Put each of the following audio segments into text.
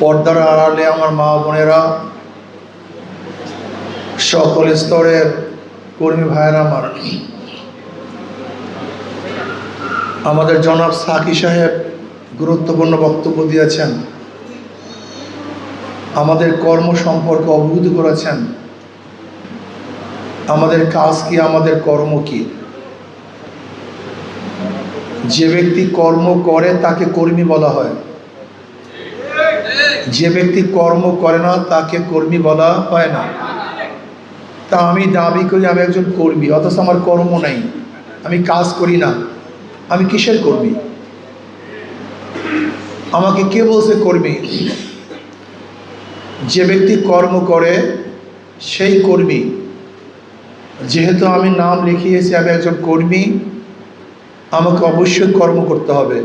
পর্দার আড়ালে আমার মা বোনেরা সকল স্তরের কর্মী ভাইয়েরা আমার আমাদের জনাব সাকি সাহেব গুরুত্বপূর্ণ বক্তব্য দিয়েছেন। আমাদের কর্ম সম্পর্কে অবহিত করেছেন। আমাদের কাজ কি, আমাদের কর্ম কি? যে ব্যক্তি কর্ম করে, তাকে কর্মী বলা হয়। যে ব্যক্তি কর্ম করে না, তাকে কর্মী বলা হয় না। তা আমি দাবি করি, আমি একজন কর্মী, অথচ আমার কর্ম নাই। আমি কাজ করি না। আমি কিসের কর্মী? আমাকে কে বলছে কর্মী? যে ব্যক্তি কর্ম করে, সেই কর্মী। যেহেতু আমি নাম লিখিয়েছি, আমি একজন কর্মী, আমাকে অবশ্যই কর্ম করতে হবে।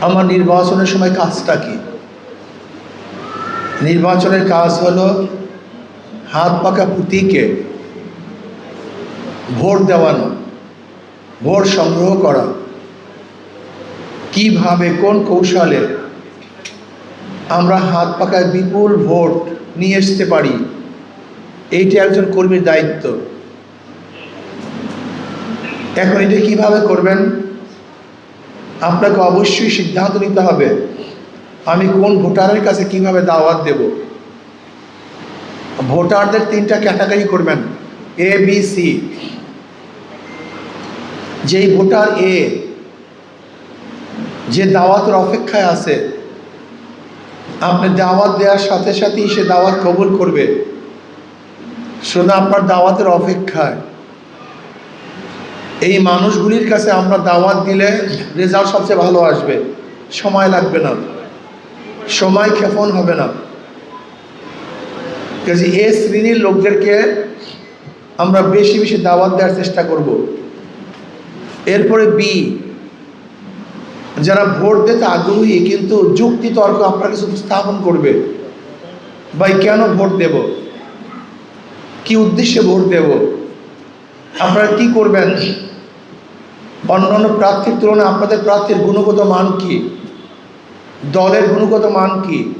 আমার নির্বাচনের সময় কাজটা কি? নির্বাচনের কাজ হলো হাত পাকা পুঁতিকে ভোট দেওয়ানো, ভোট সংগ্রহ করা। কীভাবে, কোন কৌশলে আমরা হাত পাকায় বিপুল ভোট নিয়ে আসতে পারি? এইটা একজন কর্মীর দায়িত্ব। এখন এটা কীভাবে করবেন? আপনাকে অবশ্যই সিদ্ধান্ত নিতে হবে, আমি কোন ভোটারের কাছে কীভাবে দাওয়াত দেব। ভোটারদের তিনটা ক্যাটাগরি করবেন এ বি সি যেই ভোটার এ যে দাওয়াতের অপেক্ষায় আছে, আপনি দাওয়াত দেওয়ার সাথে সাথেই সে দাওয়াত কবুল করবে। শুধু আপনার দাওয়াতের অপেক্ষায়। এই মানুষগুলির কাছে আমরা দাওয়াত দিলে রেজাল্ট সবচেয়ে ভালো আসবে। সময় লাগবে না। সময় ক্ষেপণ হবে না। কাজে এ শ্রেণির লোকদেরকে আমরা বেশি বেশি দাওয়াত দেওয়ার চেষ্টা করব। এরপরে বি, যারা ভোট দিতে আগ্রহী কিন্তু যুক্তি তর্ক আপনার কাছে উপস্থাপন করবে। ভাই, কেন ভোট দেব? কি উদ্দেশ্যে ভোট দেব? আপনারা কি করবেন? অন্যান্য প্রার্থীর তুলনায় আপনাদের প্রার্থীর গুণগত মান কি? দলের গুণগত মান কি?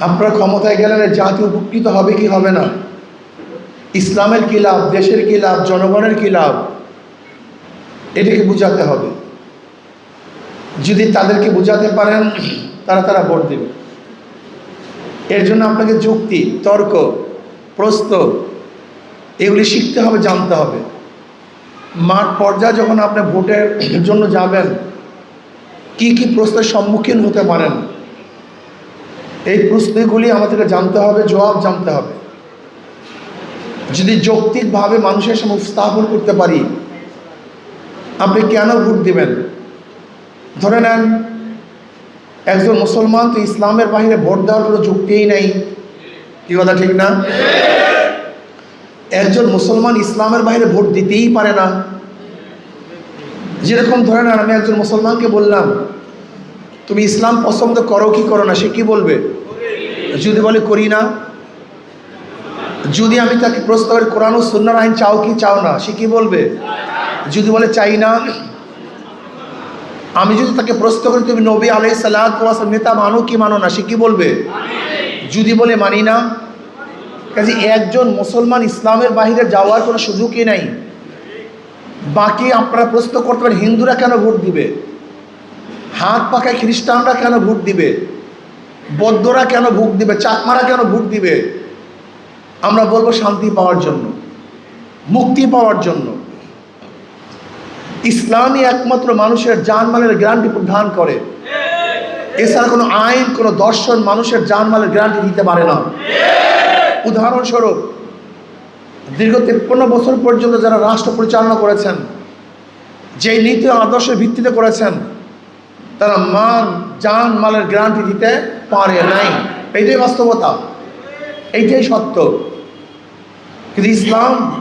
আপনারা ক্ষমতায় গেলেন জাতি উপকৃত হবে কি হবে না? ইসলামের কি লাভ? দেশের কি লাভ? জনগণের কি লাভ? এটাকে বুঝাতে হবে। যদি তাদেরকে বোঝাতে পারেন, তারা তারা ভোট দেবে। এর জন্য আপনাকে যুক্তি, তর্ক, প্রশ্ন, এগুলি শিখতে হবে, জানতে হবে। মাঠ পর্যায়ে যখন আপনি ভোটের জন্য যাবেন, কি কি প্রশ্নের সম্মুখীন হতে পারেন? এই প্রশ্নগুলি আমাদেরকে জানতে হবে, জবাব জানতে হবে। যদি যৌক্তিকভাবে মানুষের সামনে উপস্থাপন করতে পারি, আপনি কেন ভোট দিবেন? ধরে নেন, একজন মুসলমান তো ইসলামের বাহিরে ভোট দেওয়ার কোনো যুক্তিই নেই। কি কথা, ঠিক না? একজন মুসলমান ইসলামের বাইরে ভোট দিতেই পারে না। যেরকম ধরে নেন আমি একজন মুসলমানকে বললাম, তুমি ইসলাম পছন্দ করো কি করো না? সে কি বলবে? যদি বলে করি না। যদি আমি তাকে প্রশ্ন করি, কোরআন ও সুন্নার আইন চাও কি চাও না? সে কি বলবে? যদি বলে চাই না। আমি যদি তাকে প্রশ্ন করি, তুমি নবী আলাই সাল্লাহ নেতা মানো কি মানো না? সে কি বলবে? যদি বলে মানি না কাজে একজন মুসলমান ইসলামের বাহিরে যাওয়ার কোনো সুযোগই নাই। বাকি আপনারা প্রশ্ন করতে পারেন, হিন্দুরা কেন ভোট দিবে? হাত পাকায় খ্রিস্টানরা কেন ভোট দিবে? বৌদ্ধরা কেন ভোট দিবে? চাকমারা কেন ভোট দিবে? আমরা বলব শান্তি পাওয়ার জন্য, মুক্তি পাওয়ার জন্য। ইসলামই একমাত্র মানুষের জানমালের গ্যারান্টি প্রদান করে। এছাড়া কোনো আইন, কোনো দর্শন মানুষের জানমালের গ্যারান্টি দিতে পারে না। উদাহরণস্বরূপ, দীর্ঘ তেপ্পন্ন বছর পর্যন্ত যারা রাষ্ট্র পরিচালনা করেছেন, যেই নীতি আদর্শের ভিত্তিতে করেছেন, তারা মান যান মালের গ্যারান্টি দিতে পারে নাই। এইটাই বাস্তবতা। এইটাই সত্য। কিন্তু ইসলাম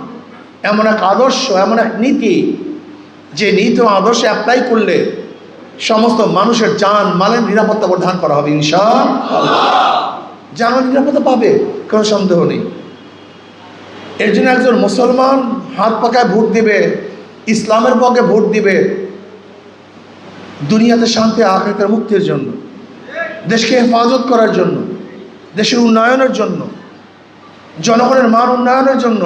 এমন এক আদর্শ, এমন এক নীতি, যে নীতি আদর্শে অ্যাপ্লাই করলে সমস্ত মানুষের জান, মালের নিরাপত্তা প্রদান করা হবে ইনশা জানার নিরাপত্তা পাবে। কোনো সন্দেহ নেই। এর জন্য একজন মুসলমান হাত পাকায় ভোট দিবে, ইসলামের পক্ষে ভোট দিবে, দুনিয়াতে শান্তি আখেতের মুক্তির জন্য, দেশকে হেফাজত করার জন্য, দেশের উন্নয়নের জন্য, জনগণের মান উন্নয়নের জন্য,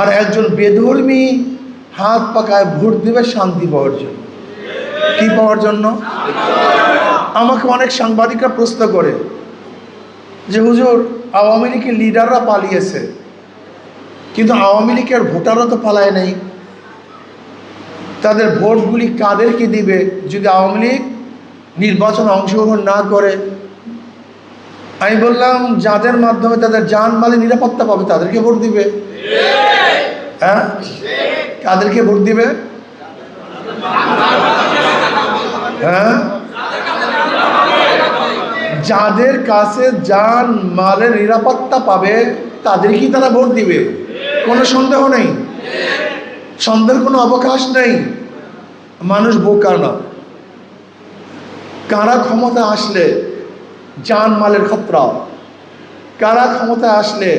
আর একজন বেধর্মী হাত পাকায় ভোট দেবে শান্তি পাওয়ার জন্য। কি পাওয়ার জন্য? আমাকে অনেক সাংবাদিকরা প্রশ্ন করে যে, হুজুর আওয়ামী লীগের লিডাররা পালিয়েছে। কিন্তু আওয়ামী লীগের ভোটাররা তো পালায় নাই। তাদের ভোটগুলি কাদেরকে দিবে যদি আওয়ামী লীগ নির্বাচনে অংশগ্রহণ না করে? আমি বললাম, যাদের মাধ্যমে তাদের যান মালে নিরাপত্তা পাবে, তাদেরকে ভোট দিবে। হ্যাঁ? কাদেরকে ভোট দিবে? হ্যাঁ? যাদের কাছে যান মালের নিরাপত্তা পাবে তাদেরকেই তারা ভোট দিবে? কোনো সন্দেহ নেই? সন্দেহের কোনো অবকাশ নেই? মানুষ বোকা না। কারা ক্ষমতা আসলে যান মালের খতরা? কারা ক্ষমতা আসলে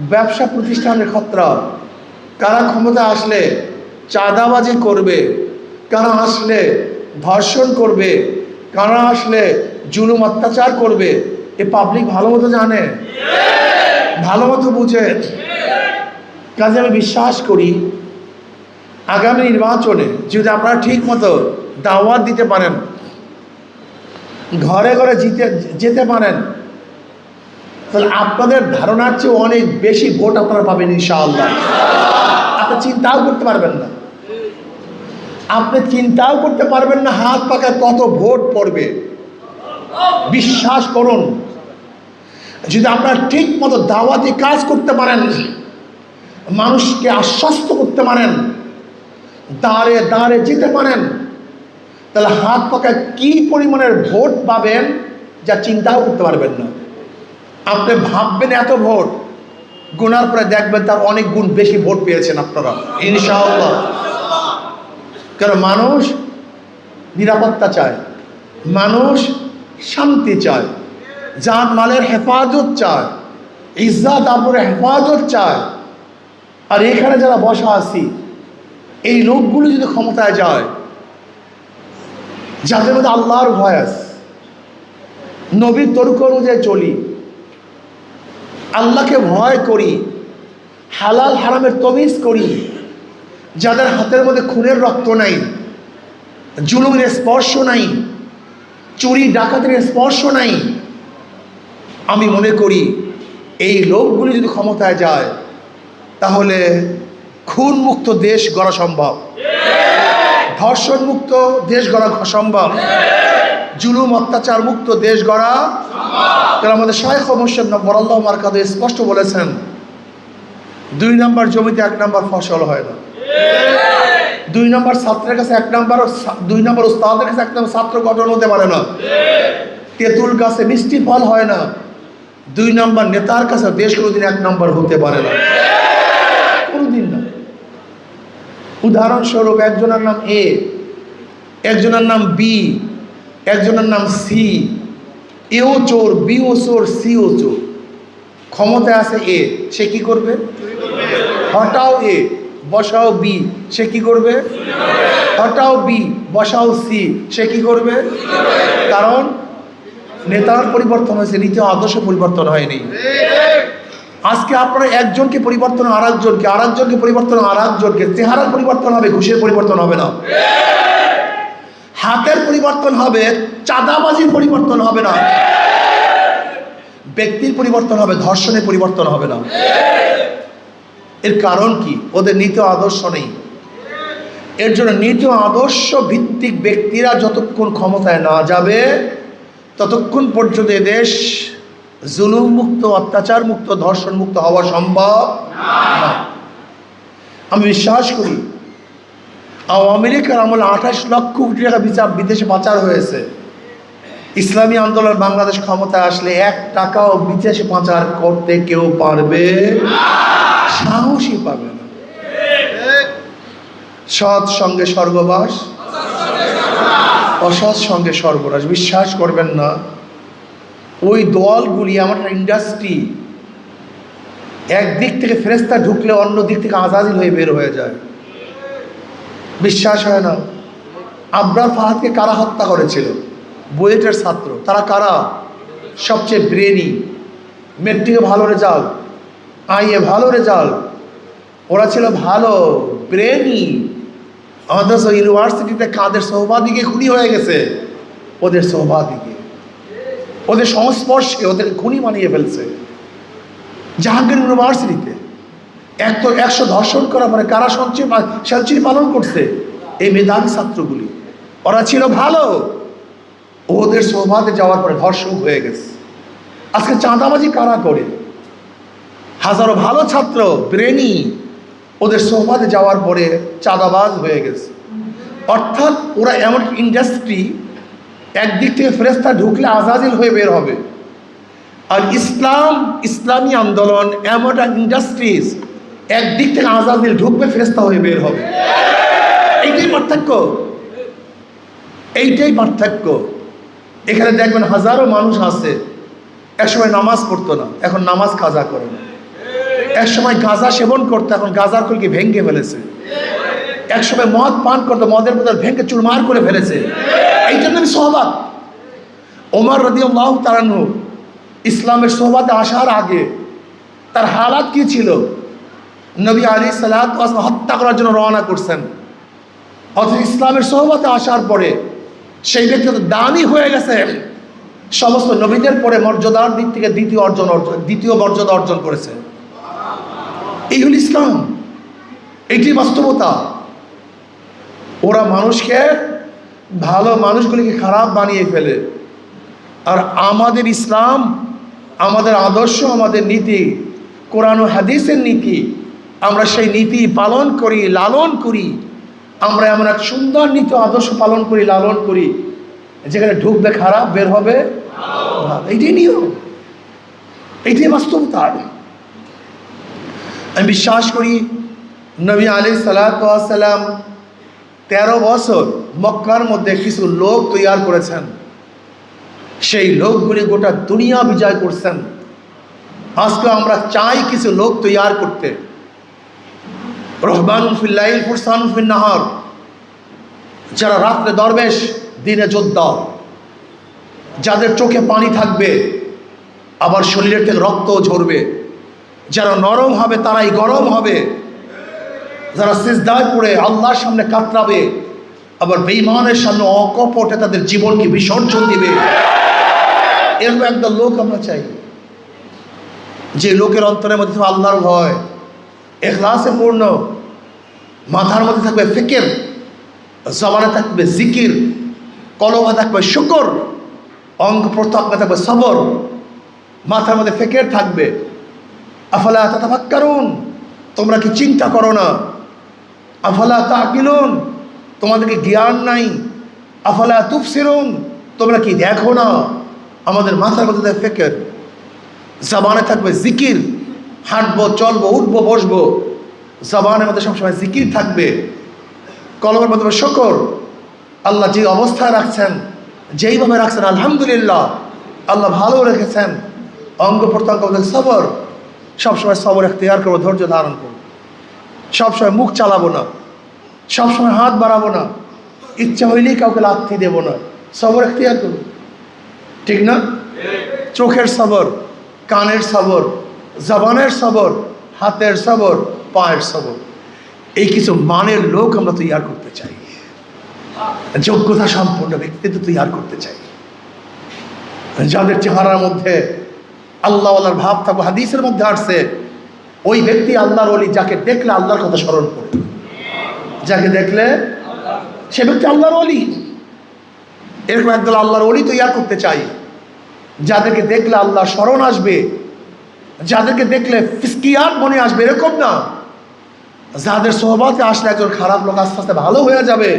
ব্যবসা প্রতিষ্ঠানের খতরা? কারা ক্ষমতা আসলে চাঁদাবাজি করবে? কারা আসলে ধর্ষণ করবে? কারা আসলে জুলুম অত্যাচার করবে। এ পাবলিক ভালো মতো জানে। ভালো মতো বুঝে। কাজে আমি বিশ্বাস করি, আগামী নির্বাচনে যদি আপনারা ঠিক মতো দাওয়াত দিতে পারেন, ঘরে ঘরে জিতে, যেতে পারেন, তাহলে আপনাদের ধারণার চেয়ে অনেক বেশি ভোট আপনারা পাবেন ইনশাআল্লাহ। আপনি চিন্তাও করতে পারবেন না। আপনি চিন্তাও করতে পারবেন না হাত পাকায় কত ভোট পড়বে। বিশ্বাস করুন। যদি আপনারা ঠিক মতো দাওয়াতি কাজ করতে পারেন, মানুষকে আশ্বস্ত করতে পারেন দাঁড়ে দাঁড়ে যেতে পারেন, তাহলে হাত পাকায় কি পরিমাণের ভোট পাবেন যা চিন্তাও করতে পারবেন না। আপনি ভাববেন এত ভোট, গুনার পরে দেখবেন তার অনেক গুণ বেশি ভোট পেয়েছেন আপনারা। ইনশাআল্লাহ। কারণ মানুষ নিরাপত্তা চায়। মানুষ শান্তি চায় যান মালের হেফাজত চায়, ইজ্জাত আবরের হেফাজত চায়। আর এখানে যারা বসা আছি, এই লোকগুলো যদি ক্ষমতায় যায়, যাদের মধ্যে আল্লাহর ভয় আছে নবীর তর্ক অনুযায়ী চলি, আল্লাহকে ভয় করি, হালাল হারামের তমিজ করি, যাদের হাতের মধ্যে খুনের রক্ত নাই, জুলুমের স্পর্শ নাই চুরি ডাকাতের স্পর্শ নাই। আমি মনে করি এই লোকগুলি যদি ক্ষমতায় যায়, তাহলে খুন মুক্ত দেশ গড়া সম্ভব। ধর্ষণ মুক্ত দেশ গড়া সম্ভব। জুলুম, অত্যাচার মুক্ত দেশ গড়া তারা আমাদের শাহেখ মোর্শেদ বরাল্লাহ মার্কাদে স্পষ্ট বলেছেন, দুই নম্বর জমিতে এক নম্বর ফসল হয় না। দুই নম্বর ছাত্রের কাছে এক নম্বর, দুই নম্বর উস্তাদের কাছে এক নম্বর ছাত্র গঠন হতে পারে না। তেঁতুল গাছে মিষ্টি ফল হয় না। দুই নম্বর নেতার কাছে দেশ কোনোদিন এক নম্বর হতে পারে না। কোনোদিন না। উদাহরণস্বরূপ একজনের নাম এ, একজনের নাম বি, একজনের নাম সি, এও চোর, বিও চোর, সিও চোর। ক্ষমতায় আছে এ, সে কি করবে? হটাও এ। বসাও বি, সে কি করবে? হটাও বি, বসাও সি, সে কি করবে? কারণ নেতার পরিবর্তন হয়েছে, নীতি আদর্শ পরিবর্তন হয়নি। আজকে আপনারা একজনকে পরিবর্তন আর একজনকে আর একজনকে পরিবর্তন আর একজনকে চেহারার পরিবর্তন হবে, ঘুষের পরিবর্তন হবে না। হাতের পরিবর্তন হবে, চাঁদাবাজির পরিবর্তন হবে না। ব্যক্তির পরিবর্তন হবে, ধর্ষণের পরিবর্তন হবে না। এর কারণ কি? ওদের নীতি আদর্শ নেই। এর জন্য নীতি আদর্শ ভিত্তিক ব্যক্তিরা যতক্ষণ ক্ষমতায় না যাবে, ততক্ষণ পর্যন্ত এদেশ জুলুম মুক্ত অত্যাচার মুক্ত ধর্ষণ মুক্ত হওয়া সম্ভব না। আমি বিশ্বাস করি, আওয়ামী লীগের আমলে আঠাশ লক্ষ কোটি টাকা বিচার বিদেশে পাচার হয়েছে। ইসলামী আন্দোলন বাংলাদেশ ক্ষমতায় আসলে এক টাকাও বিদেশে পাচার করতে কেউ পারবে সাহসই পাবে না। সৎ সঙ্গে স্বর্গবাস, অসৎ সঙ্গে সর্বনাশ বিশ্বাস করবেন না। ওই দলগুলি আমার ইন্ডাস্ট্রি একদিক থেকে ফেরেস্তা ঢুকলে অন্য দিক থেকে আজাদিল হয়ে বের হয়ে যায়। বিশ্বাস হয় না। আবরার ফাহাদকে কারা হত্যা করেছিল? বুয়েটের ছাত্র। তারা কারা? সবচেয়ে ব্রেনি। মেট্রিকে ভালো রেজাল্ট আইয়ে ভালো রেজাল্ট। ওরা ছিল ভালো, ব্রেনি। আমাদের ইউনিভার্সিটিতে কাদের সহবাদিকে খুনি হয়ে গেছে? ওদের সহবাদিকে ওদের সংস্পর্শে ওদের খুনি বানিয়ে ফেলছে। জাহাঙ্গীর ইউনিভার্সিটিতে। এক তো একশো ধর্ষণ করা মানে কারা সঞ্চয় সেঞ্চুরি পালন করছে? এই মেধাবী ছাত্রগুলি। ওরা ছিল ভালো। ওদের সৌভাগ্যে যাওয়ার পরে ধর্ষক হয়ে গেছে। আজকে চাঁদাবাজি কারা করে? হাজারো ভালো ছাত্র ব্রেনি ওদের সৌভাগ্যে যাওয়ার পরে চাঁদাবাজ হয়ে গেছে। অর্থাৎ ওরা এমন ইন্ডাস্ট্রি একদিক থেকে ফেরেস্তা ঢুকলে আজাদিল হয়ে বের হবে। আর ইসলাম, ইসলামী আন্দোলন এমন একটা ইন্ডাস্ট্রিজ একদিক থেকে আজাদিল ঢুকবে ফেরেস্তা হয়ে বের হবে। এইটাই পার্থক্য। এইটাই পার্থক্য। এখানে দেখবেন হাজারো মানুষ আছে, একসময় নামাজ পড়তো না, এখন নামাজ কাজা করে না। এক সময় গাঁজা সেবন করতো, এখন গাঁজার কলকে ভেঙে ফেলেছে। এক সময় মদ পান করতো, মদের বোতল ভেঙে চুরমার করে ফেলেছে। এইটার নামই সহবাদ। ওমর রদিয়াল্লাহ তারানু ইসলামের সোহবাতে আসার আগে তার হালাত কি ছিল? নবী আলী সালাত হত্যা করার জন্য রওনা করছেন। অথচ ইসলামের সোহবাতে আসার পরে সেই ব্যক্তি দামি হয়ে গেছে। সমস্ত নবীদের পরে মর্যাদার দিক থেকে দ্বিতীয় অর্জন অর্জন দ্বিতীয় মর্যাদা অর্জন করেছে। এই হল ইসলাম। এইটি বাস্তবতা। ওরা মানুষকে, ভালো মানুষগুলিকে খারাপ বানিয়ে ফেলে। আর আমাদের ইসলাম, আমাদের আদর্শ, আমাদের নীতি, কোরআন হাদিসের নীতি, আমরা সেই নীতি পালন করি, লালন করি। আমরা এমন এক সুন্দর নীতি আদর্শ পালন করি, লালন করি, যেখানে ঢুকবে খারাপ, বের হবে। এইটাই নিয়ম। এইটাই বাস্তবতা। আমি বিশ্বাস করি নবী আলী সালাম তেরো বছর মক্কার মধ্যে কিছু লোক তৈয়ার করেছেন। সেই লোকগুলি গোটা দুনিয়া বিজয় করছেন। আজকে আমরা চাই কিছু লোক তৈয়ার করতে। রহমান ফিল্লাইল যারা রাত্রে দরবেশ, দিনে যোদ্ধা। যাদের চোখে পানি থাকবে, আবার শরীরের থেকে রক্ত ঝরবে। যারা নরম হবে, তারাই গরম হবে। যারা সিজদায় পড়ে, আল্লাহর সামনে কাতরাবে, আবার বেইমানের সামনে অকপটে তাদের জীবনকে বিসর্জন দিবে। এরকম একটা লোক আমরা চাই, যে লোকের অন্তরের মধ্যে থাকবে আল্লাহর ভয়, এখলাসে পূর্ণ, মাথার মধ্যে থাকবে ফিকির, জবানে থাকবে জিকির, কলমে থাকবে শুকর, অঙ্গ প্রত্যঙ্গে থাকবে সবর, মাথার মধ্যে ফেকের থাকবে। আফালা তাতাফাক্কারুন? তোমরা কি চিন্তা করো না? আফালা তাকিলুন? তোমাদেরকে জ্ঞান নাই। আফালা তুফসিরুন? তোমরা কি দেখো না? আমাদের মাথার মধ্যে ফেকের। জবানে থাকবে জিকির। হাঁটবো, চলবো, উঠবো, বসবো। জবানের মধ্যে সবসময় জিকির থাকবে। কলমের মধ্যে শকর। আল্লাহ যে অবস্থায় রাখছেন, যেইভাবে রাখছেন, আলহামদুলিল্লাহ, আল্লাহ ভালো রেখেছেন। অঙ্গ প্রত্যঙ্গ সবর। সবসময় সবর এখতিয়ার করব, ধৈর্য ধারণ করব। সবসময় মুখ চালাবো না। সবসময় হাত বাড়াবো না। ইচ্ছা হইলেই কাউকে লাথি দেবো না। সবর এখতিয়ার করব। ঠিক না? চোখের সবর, কানের সবর, জবানের সবর, হাতের সবর, পায়ের সবর। এই কিছু মানের লোক আমরা তৈয়ার করতে চাই। যোগ্যতা সম্পন্ন ব্যক্তিত্ব তৈয়ার করতে চাই। যাদের চেহারার মধ্যে আল্লাহ আল্লাহর ভাব থাকবে, হাদিসের মধ্যে আসছে, ওই ব্যক্তি আল্লাহর অলি যাকে দেখলে আল্লাহর কথা স্মরণ করে যাকে দেখলে সে ব্যক্তি আল্লাহর অলি এরকম একদল আল্লাহর অলি তৈয়ার করতে চাই। যাদেরকে দেখলে আল্লাহ স্মরণ আসবে, যাদেরকে দেখলে ফিসকিয়াত মনে আসবে, এরকম না। যাদের সোহবাতে আসলে একজন খারাপ লোক আস্তে আস্তে ভালো হয়ে যাবে,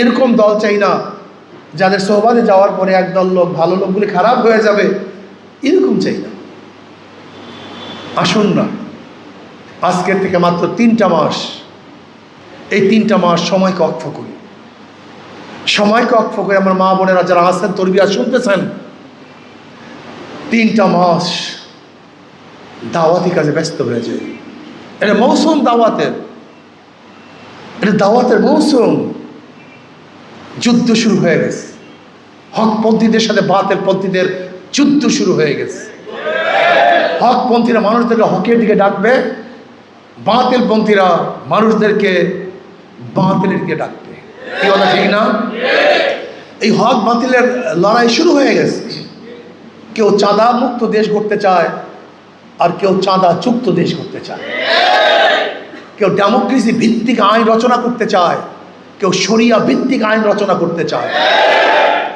এরকম দল চাই না। যাদের সোহবাতে যাওয়ার পরে একদল লোক, ভালো লোকগুলি খারাপ হয়ে যাবে এরকম চাই না। আসুন না। আজকের থেকে মাত্র তিনটা মাস। এই তিনটা মাস সময়কে অক্ষ করি। সময়কে অক্ষ করে আমার মা বোনেরা যারা আছেন, তরবিয়া শুনতেছেন, তিনটা মাস দাওয়াতি কাজে ব্যস্ত হয়ে যায়। এটা মৌসুম দাওয়াতের। এটা দাওয়াতের মৌসুম। যুদ্ধ শুরু হয়ে গেছে। হকপন্থীদের সাথে, বাতের পন্থীদের যুদ্ধ শুরু হয়ে গেছে। হকপন্থীরা মানুষদেরকে হকের দিকে ডাকবে বাতিল পন্থীরা মানুষদেরকে বাতিলের দিকে ডাকবে। কি কথা ঠিক না? এই হক বাতিলের লড়াই শুরু হয়ে গেছে। কেউ চাঁদা মুক্ত দেশ করতে চায়, আর কেউ চাঁদা যুক্ত দেশ করতে চায়। কেউ ডেমোক্রেসি ভিত্তিক আইন রচনা করতে চায়, কেউ শরিয়া ভিত্তিক আইন রচনা করতে চায়।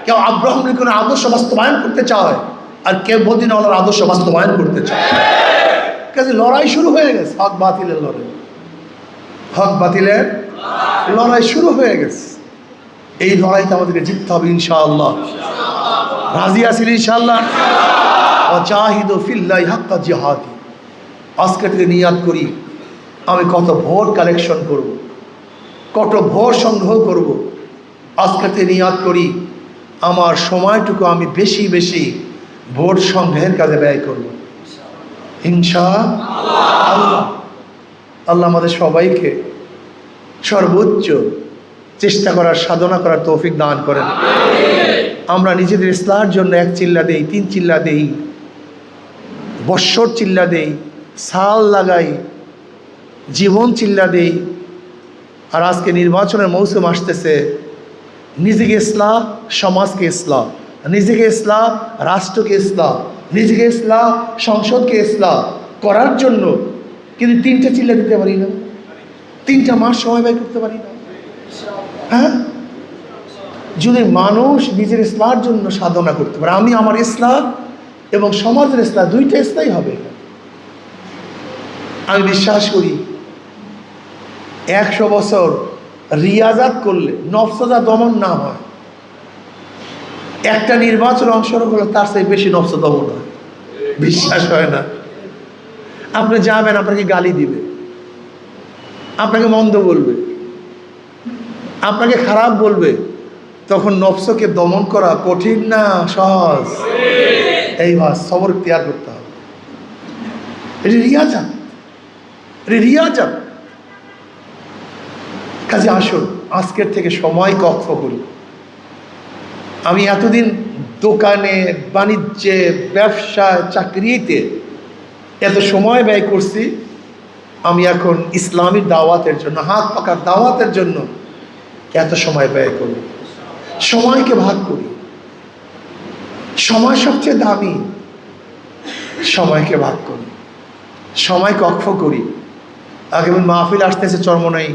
কেউ আব্রাহম লিখনের আদর্শ বাস্তবায়ন করতে চায় আর কেউ মদিনাওয়ালার আদর্শ বাস্তবায়ন করতে চায়। কাজে লড়াই শুরু হয়ে গেছে। হক বাতিলের লড়াই। হক বাতিলের লড়াই শুরু হয়ে গেছে। এই লড়াইতে আমাদেরকে জিততে হবে ইনশাআল্লাহ। রাজি আছেন ইনশাআল্লাহ? অজাহিদ ফিল্লাই হাক্কা জিহাদি। আজকে থেকে নিয়াদ করি, আমি কত ভোট কালেকশন করব। কত ভোট সংগ্রহ করব। আজকে থেকে নিয়াদ করি আমার সময়টুকু আমি বেশি বেশি ভোট সংগ্রহের কাজে ব্যয় করব। ইনশা আল্লাহ। আল্লাহ আমাদের সবাইকে সর্বোচ্চ চেষ্টা করার, সাধনা করার তৌফিক দান করেন। আমরা নিজেদের ইসলার জন্য এক চিল্লা দেই, তিন চিল্লা দেই, বৎসর চিল্লা দেই, সাল লাগাই, জীবন চিল্লা দেই। আর আজকে নির্বাচনের মৌসুম আসতেছে নিজেকে ইসলাম সমাজকে ইসলাম নিজেকে ইসলাম রাষ্ট্রকে ইসলাম নিজেকে ইসলাম সংসদকে ইসলাম করার জন্য কিন্তু তিনটা চিল্লা দিতে পারি না। তিনটা মাস সময় ব্যয় করতে পারি না। হ্যাঁ? যদি মানুষ নিজের ইসলার জন্য সাধনা করতে পারে, আমি আমার ইসলাম এবং সমাজের ইসলাম দুইটা ইসলাই হবে। আমি বিশ্বাস করি, একশো বছর রিয়াজাত করলে, নফসজা দমন না হয়। একটা নির্বাচন অংশগ্রহণ করলে তার চেয়ে বেশি নফস দমন হয়। বিশ্বাস হয় না। আপনি যাবেন, আপনাকে গালি দিবে। আপনাকে মন্দ বলবে। আপনাকে খারাপ বলবে। তখন নফসকে দমন করা কঠিন না, সহজ। এই বাস সবর ত্যাগ করতে হবে। এটি রিয়াজাত। রিয়াজাত। কাজে আসুন, আজকের থেকে সময় কক্ষ করি আমি এতদিন দোকানে, বাণিজ্যে ব্যবসায় চাকরিতে এত সময় ব্যয় করছি, আমি এখন ইসলামী দাওয়াতের জন্য, হাত পাকার দাওয়াতের জন্য এত সময় ব্যয় করি। সময়কে ভাগ করি। সময় সবচেয়ে দামি, সময়কে ভাগ করি। সময় কক্ষ করি। আগামী মাহফিল আসতেছে, চর্মনাই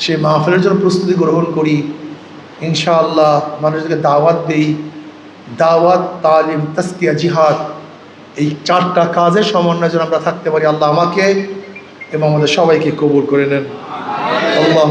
সেই মাহফিলের জন্য প্রস্তুতি গ্রহণ করি। ইনশাআল্লাহ মানুষকে দাওয়াত দেই। দাওয়াত, তালিম তাস্কিয়া জিহাদ এই চারটা কাজের সমন্বয় যেন আমরা থাকতে পারি। আল্লাহ আমাকে এবং আমাদের সবাইকে কবুল করে নেন। আল্লাহ